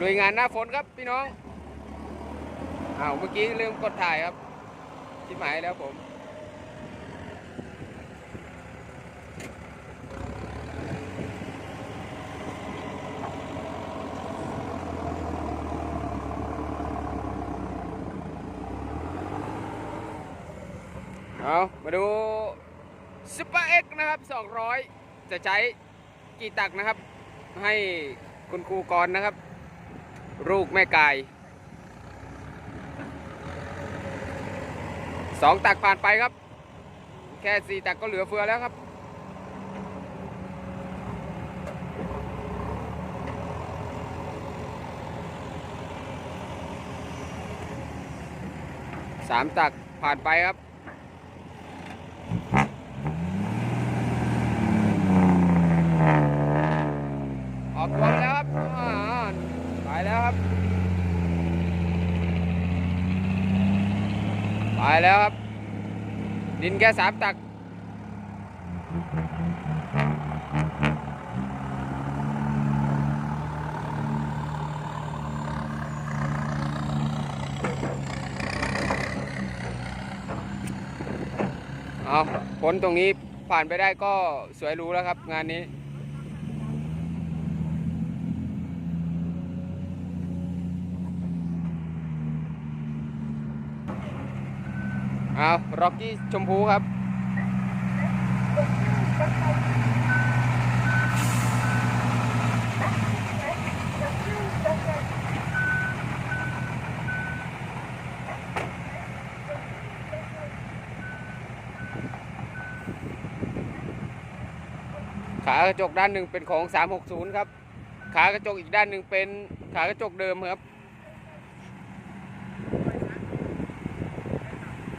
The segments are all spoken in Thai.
ลุยงานหน้าฝนครับพี่น้องอ้าวเมื่อกี้ลืมกดถ่ายครับที่หมายแล้วผมเอามาดูซุปเปอร์เอ็กนะครับ 200 จะใช้กี่ตักนะครับ ให้คุณครูกรนะครับ ลูกแม่กายสองตักผ่านไปครับ แค่สี่ตักก็เหลือเฟือแล้วครับ สามตักผ่านไปครับออกตัวไปแล้วครับอ่าไปแล้วครับ ไป แล้วครับ ดินแค่สามตัก เอาผลตรงนี้ผ่านไปได้ก็สวยรู้แล้วครับงานนี้ เอาร็อกกี้ชมพูครับ ขากระจกด้านหนึ่งเป็นของ 360 ครับ ขากระจกอีกด้านหนึ่งเป็นขากระจกเดิมครับ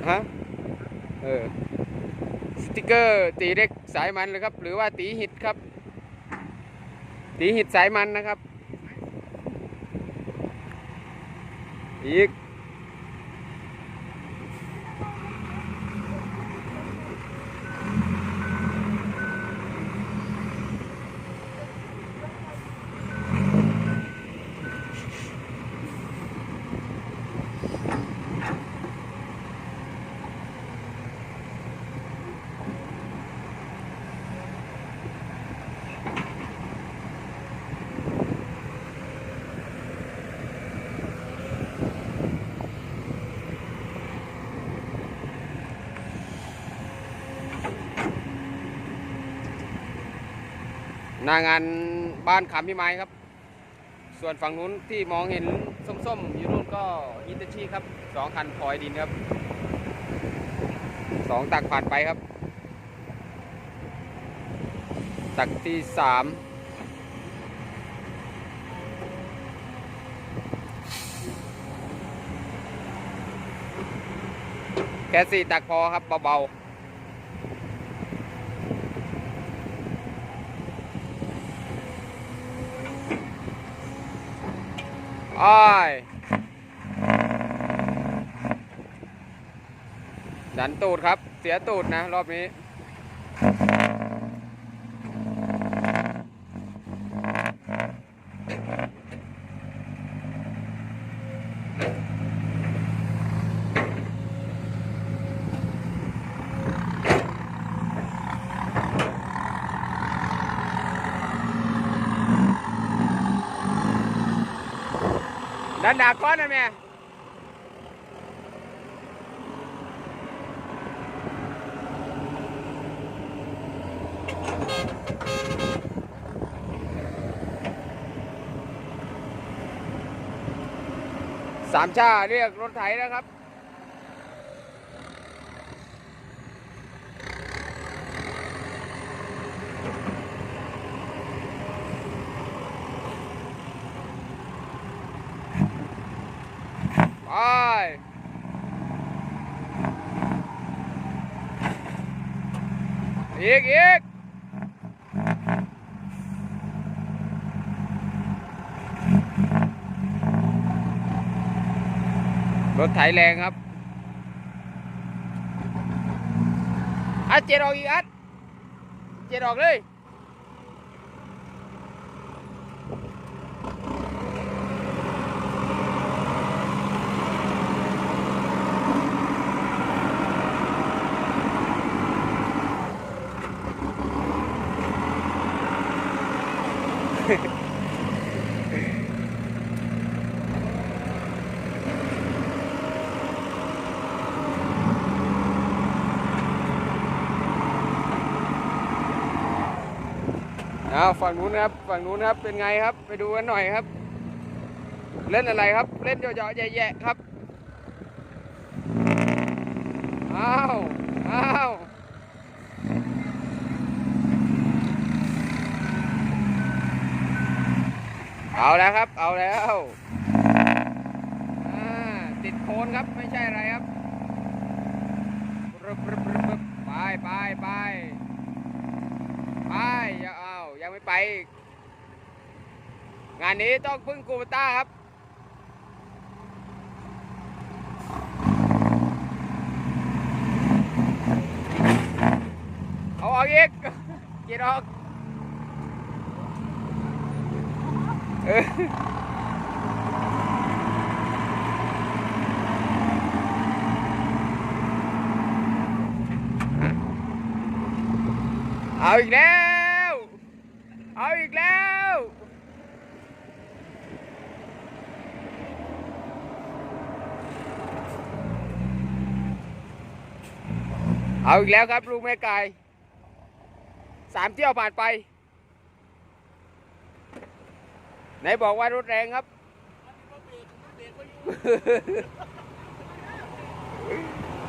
ฮะเออสติกเกอร์ตีเล็กสายมันเลยครับ หรือว่าตีหิดครับ ตีหิดสายมันนะครับ อีก หน้างานบ้านขามพี่ไม้ครับ ส่วนฝั่งนู้นที่มองเห็นส้มๆ อยู่นู่นก็ฮิตาชิครับสองคันพลอยดินครับสองตักผ่านไปครับ ตักที่สามแค่สี่ตักพอครับเบาๆ อ้อยดันตูดครับ เสียตูดนะ รอบนี้ ดันดาก้อนนะแม่สามชาเรียกรถไถนะครับ ไป อีกอีกรถไถแรงครับอัดเจ็ดออกอีกอัดเจ็ดออกเลย เอาฝั่งนู้นครับฝั่งนู้นครับเป็นไงครับ ไปดูกันหน่อยครับ เล่นอะไรครับ เล่นเยาะๆแย่ๆครับอ้าวอ้าวเอาแล้วครับ เอาแล้วติดโคนครับไม่ใช่อะไรครับไปไปไป ไปอีก งานนี้ต้องพึ่งกูมาต้าครับเอาออกอีกกียร์ออกเออเอาอีกแล้ว เอาอีกแล้ว เอาอีกแล้วครับลูกแม่ไก่สามเที่ยวผ่านไป ไหนบอกว่ารถแรงครับ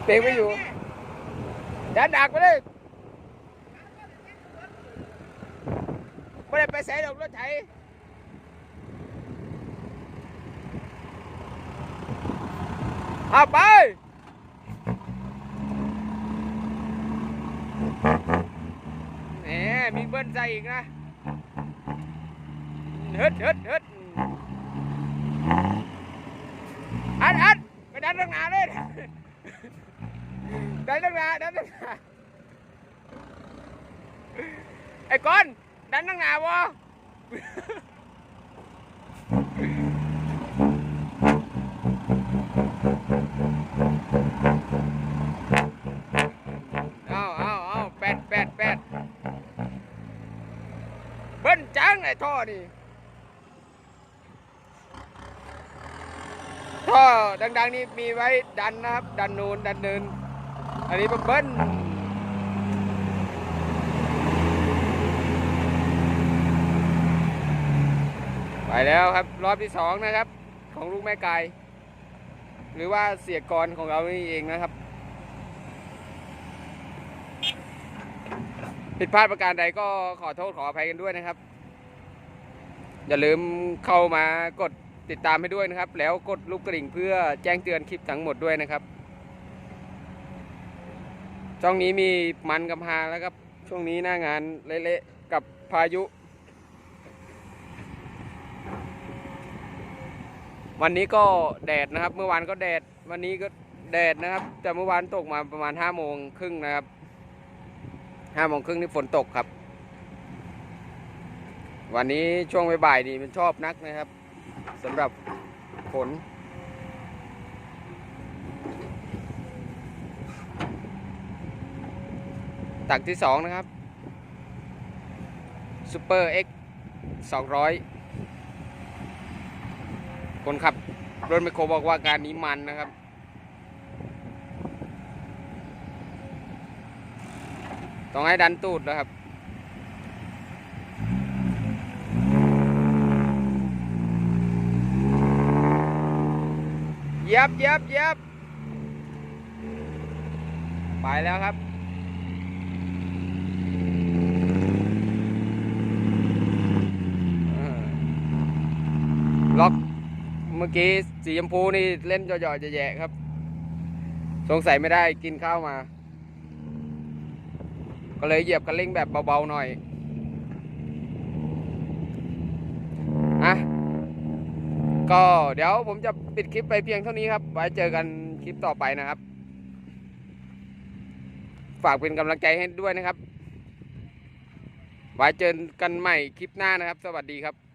เบรกไม่อยู่ดันดักไปเลยไม่ได้ไปใส่ดอกรถไถเอาไป แหมมีเบิ้ลใจอีกนะฮึดฮึดฮึดอัดอัดไปดันเรื่อ ไอ้ท่อนี่ ท่อดัง ๆ นี่มีไว้ดันนะครับ ดันนูนดันเนิน อันนี้เป็นเบิ้ลไปแล้วครับ รอบที่สองนะครับ ของลูกแม่ไก่หรือว่าเสียกรของเรานี่เองนะครับ ผิดพลาดประการใดก็ขอโทษขออภัยกันด้วยนะครับ อย่าลืมเข้ามากดติดตามให้ด้วยนะครับ แล้วกดลูกกระดิ่งเพื่อแจ้งเตือนคลิปทั้งหมดด้วยนะครับ ช่องนี้มีมันกับฮาแล้วครับ ช่วงนี้หน้างานเละๆกับพายุ วันนี้ก็แดดนะครับ เมื่อวานก็แดด วันนี้ก็แดดนะครับ แต่เมื่อวานตกมาประมาณห้าโมงครึ่งนะครับห้าโมงครึ่งนี่ฝนตกครับ วันนี้ช่วงบ่ายๆนี่มันชอบนักนะครับสำหรับฝนตักที่สองนะครับซูเปอร์เอ็กสองร้อยคนขับรถไมคโครบอกว่าการนี้มันนะครับ ต้องให้ดันตูดแล้วครับ เย็บเย็บเย็บไปแล้วครับล็อกเมื่อกี้สีชมพูนี่เล่นหย่อยๆแย่ๆครับ สงสัยไม่ได้กินข้าวมา ก็เลยเหยียบคันเร่งแบบเบาๆหน่อยอะ ก็เดี๋ยวผมจะปิดคลิปไปเพียงเท่านี้ครับ ไว้เจอกันคลิปต่อไปนะครับ ฝากเป็นกำลังใจให้ด้วยนะครับ ไว้เจอกันใหม่คลิปหน้านะครับ สวัสดีครับ